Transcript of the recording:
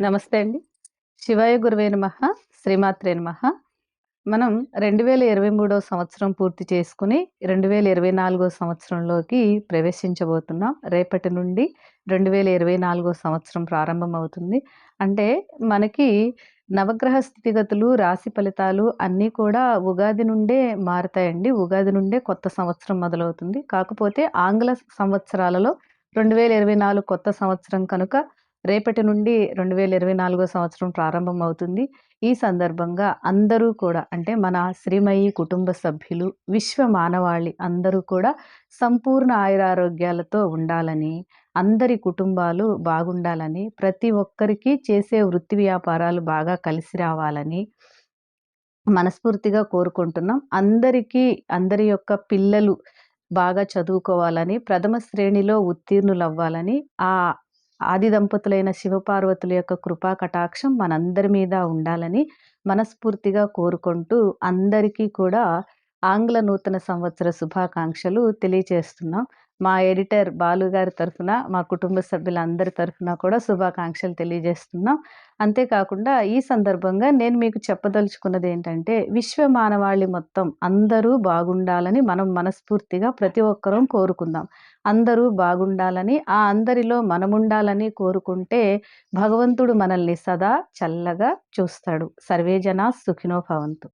నమస్తే అండి. శివాయ గురువే నమ శ్రీమాత్రే నమ మనం 2023 సంవత్సరం పూర్తి చేసుకుని రెండు వేల ఇరవై నాలుగో సంవత్సరంలోకి ప్రవేశించబోతున్నాం. రేపటి నుండి 2024 సంవత్సరం ప్రారంభమవుతుంది. అంటే మనకి నవగ్రహ స్థితిగతులు, రాశి ఫలితాలు అన్నీ కూడా ఉగాది నుండే మారతాయండి. ఉగాది నుండే కొత్త సంవత్సరం మొదలవుతుంది. కాకపోతే ఆంగ్ల సంవత్సరాలలో 2024 కొత్త సంవత్సరం కనుక రేపటి నుండి 2024 సంవత్సరం ప్రారంభమవుతుంది. ఈ సందర్భంగా అందరూ కూడా అంటే మన శ్రీమయి కుటుంబ సభ్యులు, విశ్వ మానవాళి అందరూ కూడా సంపూర్ణ ఆయురారోగ్యాలతో ఉండాలని, అందరి కుటుంబాలు బాగుండాలని, ప్రతి ఒక్కరికి చేసే వృత్తి వ్యాపారాలు బాగా కలిసి రావాలని మనస్ఫూర్తిగా కోరుకుంటున్నాం. అందరికీ అందరి యొక్క పిల్లలు బాగా చదువుకోవాలని, ప్రథమ శ్రేణిలో ఉత్తీర్ణులవ్వాలని, ఆ ఆది దంపతులైన శివపార్వతుల యొక్క కృపా కటాక్షం మనందరి మీద ఉండాలని మనస్ఫూర్తిగా కోరుకుంటూ అందరికీ కూడా ఆంగ్ల నూతన సంవత్సర శుభాకాంక్షలు తెలియచేస్తున్నాం. మా ఎడిటర్ బాలు గారి తరఫున, మా కుటుంబ సభ్యులందరి తరఫున కూడా శుభాకాంక్షలు తెలియజేస్తున్నాం. అంతేకాకుండా ఈ సందర్భంగా నేను మీకు చెప్పదలుచుకున్నదేంటంటే, విశ్వ మానవాళి మొత్తం అందరూ బాగుండాలని మనం మనస్ఫూర్తిగా ప్రతి ఒక్కరం కోరుకుందాం. అందరూ బాగుండాలని, ఆ అందరిలో మనముండాలని కోరుకుంటే భగవంతుడు మనల్ని సదా చల్లగా చూస్తాడు. సర్వేజన సుఖినో భవంతు.